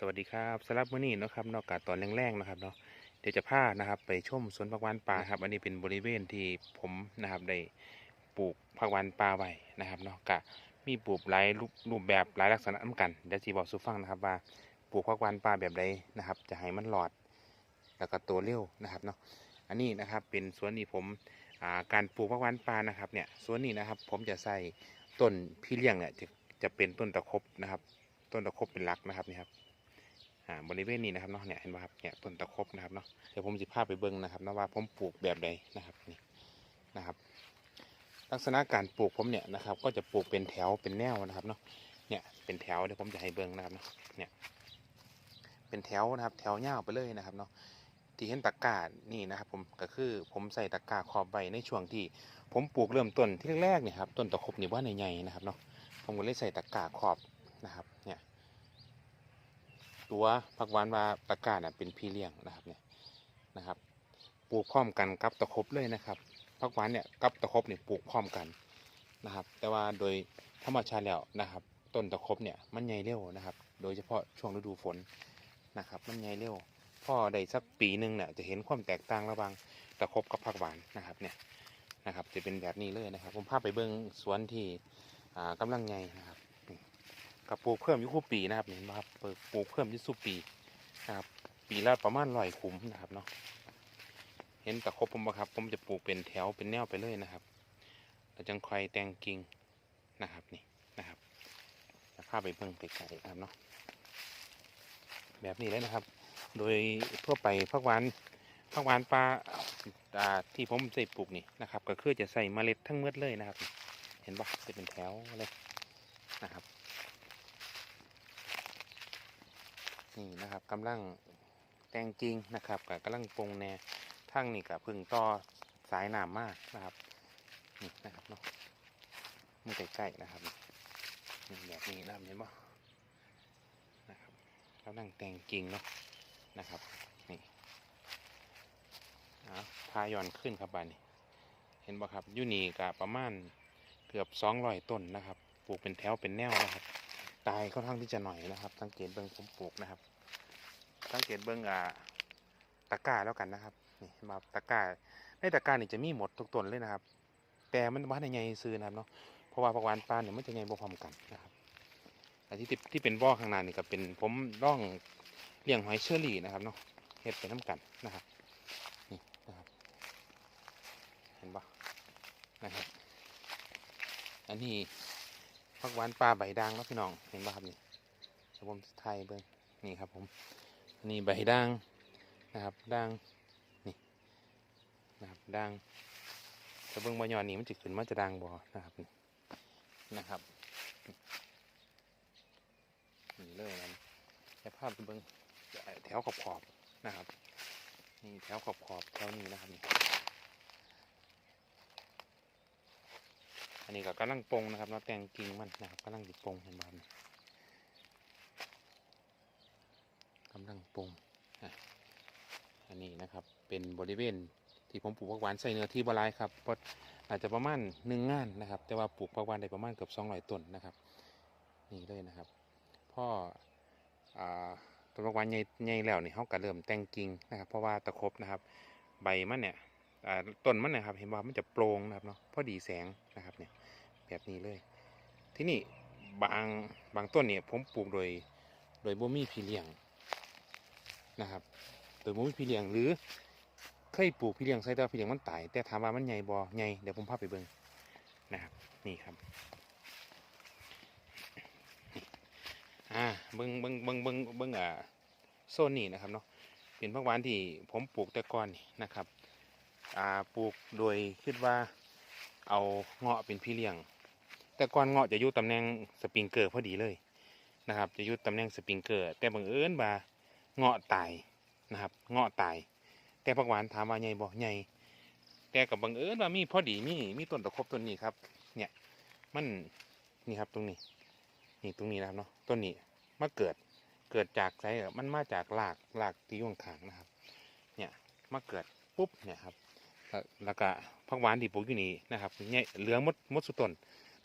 สวัสดีครับสำหรับมื้อนี้นะครับนอกจากตอนแรงๆนะครับเนาะเดี๋ยวจะพานะครับไปชมสวนผักหวานป่าครับ อันนี้เป็นบริเวณที่ผมนะครับได้ปลูกผักหวานป่าไว้นะครับเนาะกะมีปลูกหลายรูปแบบหลายลักษณะเหมือนกันเดี๋ยวจีบอกสู่ฟังนะครับว่าปลูกผักหวานป่าแบบใดนะครับ จะให้มันหลอด แล้วก็ตัวเร็วนะครับเนาะอันนี้นะครับเป็นสวนนี้ผมาการปลูกผักหวานป่านะครับเนี่ยสวนนี้นะครับผมจะใส่ต้นพี่เลี้ยงเนี่ยจะจะเป็นต้นตะครบนะครับ ต้นตะครบเป็นหลักนะครับนี่ครับ อ่าบริเวณนี้นะครับเนาะเนี่ยเห็นไหมครับเนี่ยต้นตะครบนะครับเนาะเดี๋ยวผมจะพาไปเบิ้งนะครับนะว่าผมปลูกแบบใดนะครับนี่นะครับ ลักษณะการปลูกผมเนี่ยนะครับ ก็จะปลูกเป็นแถวเป็นแนวนะครับเนาะเนี่ยเป็นแถวเดี๋ยวผมจะให้เบิ้งนะครับเนาะเนี่ยเป็นแถวนะครับ แถวยาวไปเลยนะครับเนาะที่เห็นตะกร้านี่นะครับผมก็คือผมใส่ตะกร้าขอบใบในช่วงที่ ผมปลูกเริ่มต้นที่แรกเนี่ยครับต้นตะครบนี่ว่าในใหญ่ๆนะครับเนาะผมก็เลยใส่ตะกร้าขอบนะครับเนี่ย ตัวผักหวานว่าตะกาน่ะเป็นพี่เลี้ยงนะครับเนี่ยนะครับ ปลูกพร้อมกันกับตะครบเลยนะครับผักหวานเนี่ยกับตะครบเนี่ยปลูกพร้อมกันนะครับ แต่ว่าโดยธรรมชาติแล้วนะครับ ต้นตะครบเนี่ยมันใหญ่เร็วนะครับ โดยเฉพาะช่วงฤดูฝนนะครับ มันใหญ่เร็วพ่อได้สักปีหนึ่งเนี่ยจะเห็นความแตกต่างระหว่างตะครบกับผักหวานนะครับเนี่ยนะครับ จะเป็นแบบนี้เลยนะครับ ผมพาไปเบิ้งสวนที่อ่ากำลังใหญ่นะครับ กับปลูกเพิ่มอยุคูปีนะครับเห็นไหมครับปลูกเพิ่มอยุสุปีนะครับ ปีละประมาณร้อยคุ้มนะครับเนาะเห็นตะครบผมบ่ครับผมจะปลูกเป็นแถวเป็นแนวไปเลยนะครับแล้วจังคอยแตงกิ่งนะครับนี่นะครับจะพาไปเบิ่งไปไกลครับเนาะแบบนี้เลยนะครับ โดยทั่วไปผักหวานผักหวานปลาอ่าที่ผมใส่ปลูกนี่นะครับ ก็คือจะใส่เมล็ดทั้งเม็ดเลยนะครับ เห็นปะจะเป็นแถวเลยนะครับ นี่นะครับกำลังแต่งจริงนะครับกับกำลังปรุงแนทั้งนี่กับพึ่งต่อสายหน้ำมากนะครับนี่นะครับเนาะมือใกล้ๆนะครับนี่แบบนี้นะเห็นปะนะครับกำลังแต่งจริงเนาะนะครับนี่เอาพาย้อนขึ้นครับบ้านนี้เห็นปะครับยูนีกับประมาณเกือบสองร้อยต้นนะครับ ปลูกเป็นแถวเป็นแนวนะครับ ตายค่อนข้างที่จะหน่อยนะครับ สังเกตเบิ้งผมปลูกนะครับ สังเกตเบิ้งอ่าตะกร้าแล้วกันนะครับนี่มาตะกร้าในตะกร้านี่จะมีหมดทุกต้นเลยนะครับ แต่มันว่าในใหญ่ซื้อนะครับเนาะเพราะว่าผักหวานปลาเนี่ยมันจะใหญ่บ่พร้อมกันนะครับแต่ที่ติดที่เป็นบ่อข้างหน้านี่ก็เป็นผมร่องเลี้ยงหอยเชอรี่นะครับเนาะเฮ็ดไปน้ำกันนะครับนี่นะครับ เห็นปะนะครับ อันนี้ ผักหวานปลาใบด่างนะพี่น้องเห็นป่ะครับนี่เดี๋ยวผมไทยเบิ้งนี่ครับผมนี่ใบด่างนะครับด่างนี่นะครับด่างถ้าเบิ้งใบยอนนี่มันจะขึ้นมาจะด่างบ่นะครับนี่นะครับนี่เลยนะแค่ภาพไปเบิ้งแถวขอบๆนะครับนี่แถวขอบๆแถวนี้นะครับนี่ อันนี้ก็กำลังปงนะครับเนาแต่งกิ่งมันนะครับกำลังติดปงเห็นไหมครับกำลังปงอะอันนี้นะครับเป็นบริเวณที่ผมปลูกผักหวานใส่เนื้อที่บหลายครับเพราะอาจจะประมาณหนึ่งงานนะครับ แต่ว่าปลูกผักหวานได้ประมาณเกือบสองร้อยต้นนะครับ นี่เลยนะครับพ่ออ่าต้นผักหวานใหญ่ใหญ่แล้วนี่เขาก็เริ่มแต่งกิ่งนะครับ เพราะว่าตะครบนะครับ ใบมันเนี่ยต้นมันนะครับเห็นว่ามันจะโปร่งนะครับเนาะพอดีแสงนะครับเนี่ย แบบนี้เลย ที่นี่บางบางต้นเนี่ยผมปลูกโดยโดยบ่มีพี่เลี้ยงนะครับ โดยบ่มีพี่เลี้ยงหรือเคยปลูกพี่เลี้ยงใส่แต่พี่เลี้ยงมันตาย แต่ถามว่ามันใหญ่บ่ใหญ่เดี๋ยวผมพาไปเบิ่งนะครับนี่ครับอ่าเบิ่งเบิ่งเบิ่งเบิ่งเบิ่งอ่าโซนนี้นะครับเนาะเป็นผักหวานที่ผมปลูกแต่ก่อนนี่นะครับอ่าปลูกโดยคิดว่าเอาเงาะเป็นพี่เลี้ยง แต่ก่อนเงาะจะอยู่ตำแหน่งสปริงเกอร์พอดีเลยนะครับ จะอยู่ตำแหน่งสปริงเกอร์ แต่บังเอิญว่าเงาะตายนะครับ เงาะตาย แต่ผักหวานถามว่าใหญ่บ่ใหญ่แต่กับบังเอิญว่ามีพอดีมีมีต้นตะครบต้นนี้ครับ เนี่ยมันนี่ครับตรงนี้ นี่ตรงนี้นะครับเนาะต้นนี้มาเกิดเกิดจากไสเหรอมันมาจากรากรากที่ยู่ข้างนะครับ เนี่ยมาเกิดปุ๊บเนี่ยครับแล้วก็ผักหวานที่ปลูกอยู่นี่นะครับเนี่ยเหลืองมดมดสุดต้น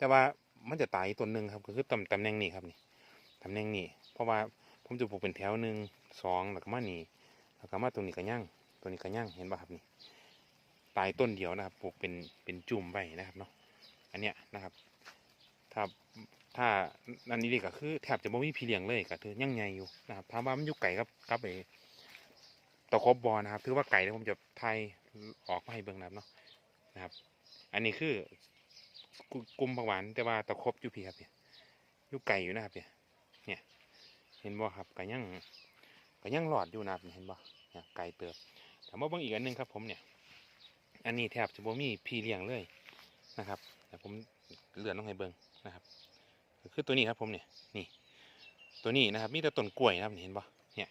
แต่ว่ามันจะตายต้นหนึ่งครับก็คือตำตำแหน่งนี้ครับนี่ตำแหน่งนี้ เพราะว่าผมจะปลูกเป็นแถวหนึ่งสองแล้วก็มานี่แล้วก็มาตรงนี้ก็ย่างตัวนี้ก็ย่างเห็นป่ะครับนี่ตายต้นเดียวนะครับปลูกเป็นเป็นจุ่มใบนะครับเนาะอันเนี้ยนะครับ ถ้าถ้าอันนี้ดีก็คือแทบจะไม่มีพี่เลี้ยงเลยก็ถือยังไงอยู่นะครับถามว่ามันอยู่ไก่กับกับไอตะครบบอนะครับถือว่าไก่แล้วผมจะไทยออกมาให้เบิ่งนะครับเนาะนะครับ อันนี้คือ กลุ่มผักหวานแต่ว่าตะครบอยู่พี่ครับเนี่ยอยู่ไก่อยู่นะครับเนี่ยเนี่ยเห็นบ่ครับก็ยังก็ยังหลอดอยู่นะครับเห็นบ่เนี่ยไก่เติบแต่มาบิ่งอีกอันหนึงครับ ผมเนี่ย อันนี้แทบจะบ่มีพี่เลี้ยงเลยนะครับแต่ผมเลื่อนลงให้เบิ่งนะครับคือตัวนี้ครับผมเนี่ยนี่ ตัวนี้นะครับ มีแต่ต้นกล้วยนะครับเห็นบ่เนี่ย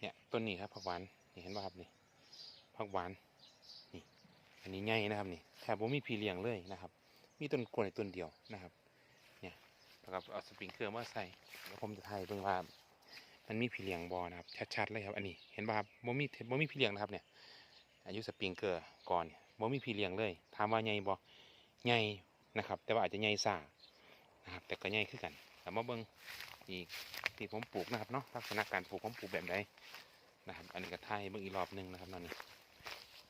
เนี่ยต้นนี้ครับผักหวานนี่เห็นบ่ครับนี่ผักหวานนี่ อันนี้ใหญ่นะครับนี่แทบบ่มีพี่เลี้ยงเลยนะครับ มีต้นกล้วยต้นเดียวนะครับ เนี่ยแล้วก็เอาสปริงเกอร์มาใส่แล้วผมจะถ่ายเบิ่งว่ามันมีพี่เลี้ยงบอนะครับชัดๆเลยครับอันนี้เห็นป่ะครับบ่มีบ่มีพี่เลี้ยงนะครับเนี่ย อายุสปริงเกอร์ก่อนเนี่ยบ่มีพี่เลี้ยงเลยถามว่าใหญ่บ่ใหญ่นะครับ แต่ว่าอาจจะใหญ่ซ่านะครับ แต่ก็ใหญ่คือกันแต่มาเบิ่งอีกที่ผมปลูกนะครับเนาะลักษณะการปลูกผมปลูกแบบใดนะครับ อันนี้ก็ถ่ายเบิ่งอีกรอบหนึ่งนะครับนั่นนี่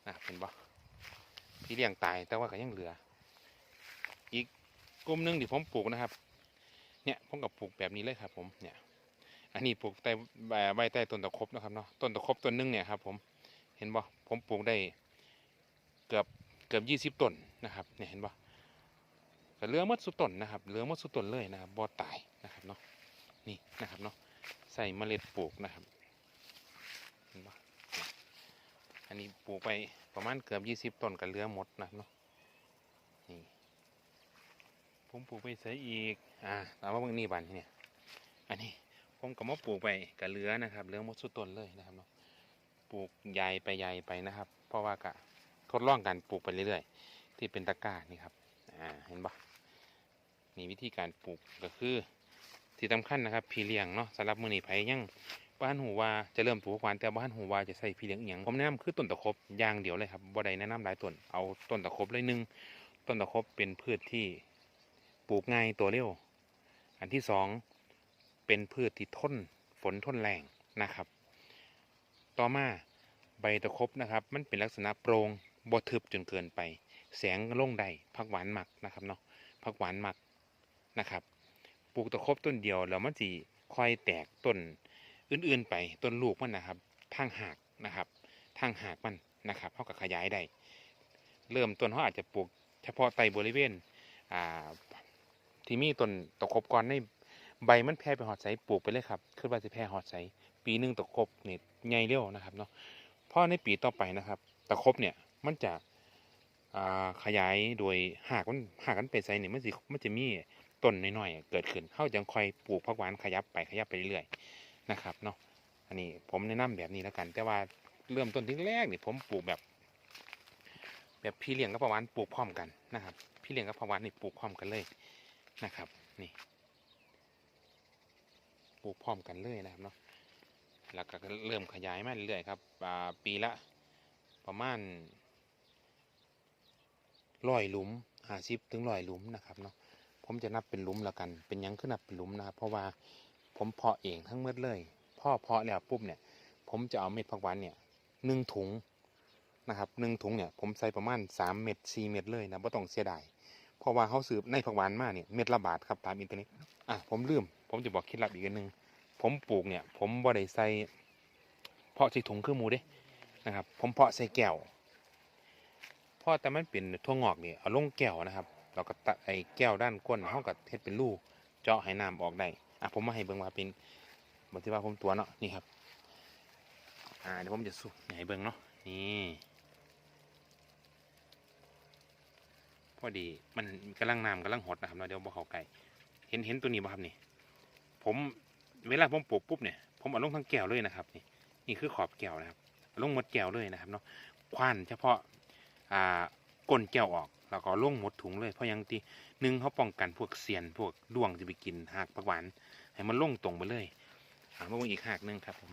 นะเห็นบ่พี่เลี้ยงตายแต่ว่าก็ยังเหลือ กลุ่มหนึ่งที่ผมปลูกนะครับ เนี่ยผมกับปลูกแบบนี้เลยครับ ผมเนี่ย อันนี้ปลูกใต้ใบใต้ต้นตะครบนะครับเนาะต้นตะครบต้นหนึงเนี่ยครับผมเห็นบ่ผมปลูกได้เกือบเกือบยี่สิบต้นนะครับเนี่ยเห็นบ่ก็เลือมดสุดต้นนะครับเลือมดสุดต้นเลยนะครับบ่ตายนะครับเนาะนี่นะครับเนาะใส่เมล็ดปลูกนะครับเห็นบ่อันนี้ปลูกไปประมาณเกือบยี่สิบต้นก็เลือหมดนะเนาะ ผมปลูกไปใส่อีก อ่าตามว่าเบิ่งนี่บันเนี่ย อันนี้ผมก็มาปลูกไปกับเหลือนะครับเหลือมดสุดต้นเลยนะครับเนาะ ปลูกใหญ่ไปใหญ่ไปนะครับ เพราะว่ากะทดลองการปลูกไปเรื่อยๆ ที่เป็นตะกร้านี่ครับ อ่า เห็นปะนี่วิธีการปลูกก็คือ ที่สำคัญนะครับ พี่เลี้ยงเนาะสำหรับมือนีไผยังบ้านหูว่าจะเริ่มปลูกหวานแต่บ้านหูว่าจะใส่พี่เลี้ยงอหย่างผมแนะนำคือต้นตะครบอย่างเดียวเลยครับบ่ได้แนะนำหลายต้น เอาต้นตะครบเลยหนึ่งต้นตะครบเป็นพืชที่ ปลูกง่ายตัวเร็ว อันที่สองเป็นพืชที่ทนฝนทนแรงนะครับ ต่อมาใบตะครบนะครับ มันเป็นลักษณะโปร่งบ่ทึบจนเกินไป แสงลงได้ผักหวานหมักนะครับเนาะผักหวานหมักนะครับปลูกตะครบต้นเดียวแล้วมันจะค่อยแตกต้นอื่นๆไปต้นลูกมันนะครับทางหากนะครับทางหากมันนะครับเขาก็ขยายได้ เริ่มต้นเขาอาจจะปลูกเฉพาะไตบริเวณอ่า ที่มีต้นตะครบก่อนในใบมันแพร่ไปหอดใสปลูกไปเลยครับคือว่าจะแพร่หอดใสปีหนึ่งตะครบเนี่ยใหญ่เร็วนะครับเนาะเพราะในปีต่อไปนะครับ ตะครบเนี่ยมันจะขยายโดยหากมันหากมันไปใสเนี่ยมันสิมันจะมีต้นน้อยๆเกิดขึ้นเข้าจังคอยปลูกผักหวานขยับไปขยับไปเรื่อยๆนะครับเนาะอันนี้ผมแนะนำแบบนี้แล้วกัน แต่ว่าเริ่มต้นที่แรกนี่ผมปลูกแบบ แบบพี่เลี้ยงกับผักหวานปลูกพร้อมกันนะครับ พี่เลี้ยงกับผักหวานนี่ปลูกพร้อมกันเลย นะครับ นี่ปลูกพร้อมกันเลยนะครับเนาะแล้วก็เริ่มขยายมาเรื่อยๆครับปีละประมาณร้อยหลุมห้าสิบถึงร้อยหลุมนะครับเนาะผมจะนับเป็นหลุมแล้วกัน เป็นยังขึ้นนับเป็นหลุมนะครับ เพราะว่าผมเพาะเองทั้งหมดเลยพ่อเพาะแล้วปุ๊บเนี่ย ผมจะเอาเม็ดผักหวานเนี่ยหนึ่งถุงนะครับหนึ่งถุงเนี่ยผมใส่ประมาณสามเม็ดสี่เม็ดเลยนะไม่ต้องเสียดาย เพราะว่าเขาสืบในผักหวานมาเนี่ยเม็ดละบาทครับตามอินเทอร์เน็ตอะผมลืม ผมจะบอกเคล็ดลับอีกอันหนึ่งผมปลูกเนี่ย ผมบ่ได้ใส่เพาะใส่ถุงเครื่อหมูเด้นะครับ ผมเพาะใส่แก้วเพราะแต่มันเป็นทั่วงอกเนี่ยเอาลงแก้วนะครับเราก็ตัดไอ้แก้วด้านก้นเขาก็เทศเป็นรูกเจาะให้น้ำออกได้อะผมมาให้เบิ่งว่าเป็นบางทีว่าผมตัวเนาะนี่ครับ อ่าเดี๋ยวผมจะสุกให้เบิ่งเนาะนี่ พอดีมันกำลังน้ำกำลังหดนะครับเนาเดี๋ยวบ่เข้าไก่เห็นเห็นตัวนี้บ่ครับนี่ ผมเวลาผมปลูกปุ๊บเนี่ยผมเอาลงทั้งแก้วเลยนะครับ นี่นี่คือขอบแก้วนะครับลงหมดแก้วเลยนะครับเนาะคว้านเฉพาะอ่าก้นแก้วออกแล้วก็ลงหมดถุงเลยเพราะยังที่หนึ่งเขาป้องกันพวกเสียนพวกด้วงจะไปกินหากผักหวานให้มันลงตรงไปเลยอ่ามาเบิ่งอีกหากหนึงครับผม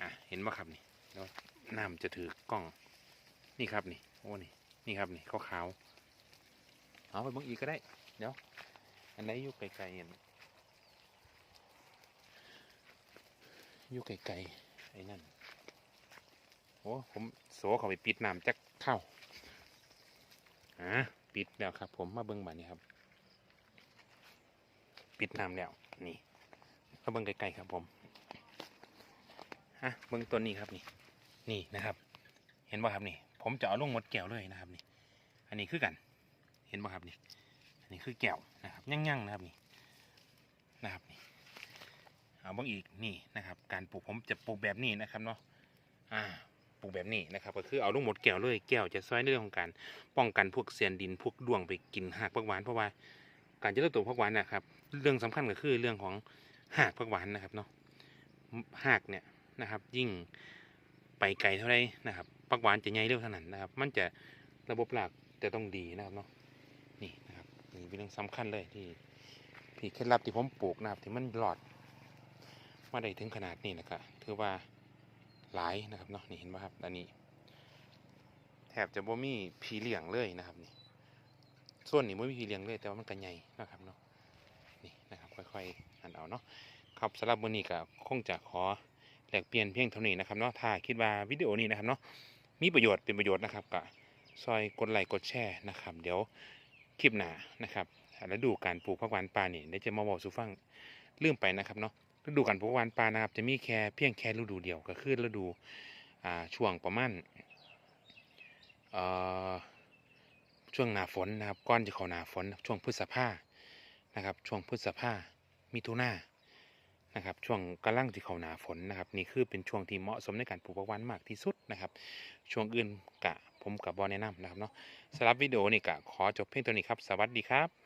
อะเห็นบ่ครับนี่แล้วน้ำจะถือกล้องนี่ครับนี่โอ้นี่ นี่ครับนี่ขาวขาวๆเอาไปเบิ่งอีกก็ได้ เดี๋ยว อันไหนอยู่ไกลๆเห็นอยู่ไกลๆไอ้นั่นโอ้ผมโสเขาไปปิดน้ำจักเข้าอ่าปิดแล้วครับ ผมมาเบิ้งบานนี้ครับ ปิดน้ำแล้วนี่มาเบิ้งไกลๆครับผมฮะเบิ้งตัวนี้ครับนี่ นี่นะครับ เห็นบ่ครับนี่ ผมจะเอาลงหมดแก้วเลยนะครับนี่ อันนี้คือกัน เห็นบ่ครับนี่ อันนี้คือแก้วนะครับยั่งๆนะครับนี่ นะครับนี่ เอาบางอีกนี่นะครับ การปลูกผมจะปลูกแบบนี้นะครับเนาะ อ่า ปลูกแบบนี้นะครับ ก็คือเอาลงหมดแก้วเลย แก้วจะช่วยในเรื่องของการป้องกันพวกเสียนดินพวกดวงไปกินหากผักหวานเพราะว่าการจะเริ่มตัวผักหวานนะครับ เรื่องสำคัญก็คือเรื่องของหากผักหวานนะครับเนาะ หากเนี่ยนะครับ ยิ่ง ไปไกลเท่าไรนะครับผักหวานจะใหญ่เร็วเท่านั้นนะครับ มันจะระบบหลักจะต้องดีนะครับเนาะนี่นะครับนี่เป็นเรื่องสำคัญเลยที่ที่เคล็ดลับที่ผมปลูกนะครับที่มันหลอดมาได้ถึงขนาดนี้นะครับถือว่าหลายนะครับเนาะนี่เห็นไหมครับอันนี้ แทบจะบ่มีผีเหลียงเลยนะครับนี่ส่วนนี้บ่มีผีเหลียงเลย แต่ว่ามันกันใหญ่นะครับเนาะนี่นะครับค่อยๆหันเอาเนาะครับสำหรับวันนี้ก็คงจะขอ ลกเปลี่ยนเพียงเท่านี้นะครับเนาะถ้าคิดว่าวิดีโอนี้นะครับเนาะมีประโยชน์เป็นประโยชน์นะครับก็ซอยกดไลค์กดแชร์นะครับ เดี๋ยวคลิปหน้านะครับแล้วดูการปลูกผักหวานป่าเนี่ยเดี๋ยวจะมาบอกสู่ฟังลืมไปนะครับเนาะฤดูการปลูกหวานปลานะครับ จะมีแค่เพียงแค่ฤดูเดียวก็คือฤดูช่วงประมาณเอ่อช่วงหน้าฝนนะครับก่อนจะเข้าหน้าฝนช่วงพฤษภานะครับ ช่วงพฤษภามิถุนา นะครับช่วงกำลังที่เขาหนาฝนนะครับนี่คือเป็นช่วงที่เหมาะสมในการปลูกผักหวานมากที่สุดนะครับ ช่วงอื่นกะผมกับบอแนะนำนะครับเนาะสำหรับวิดีโอนี่กะขอจบเพียงตัวนี้ครับ สวัสดีครับ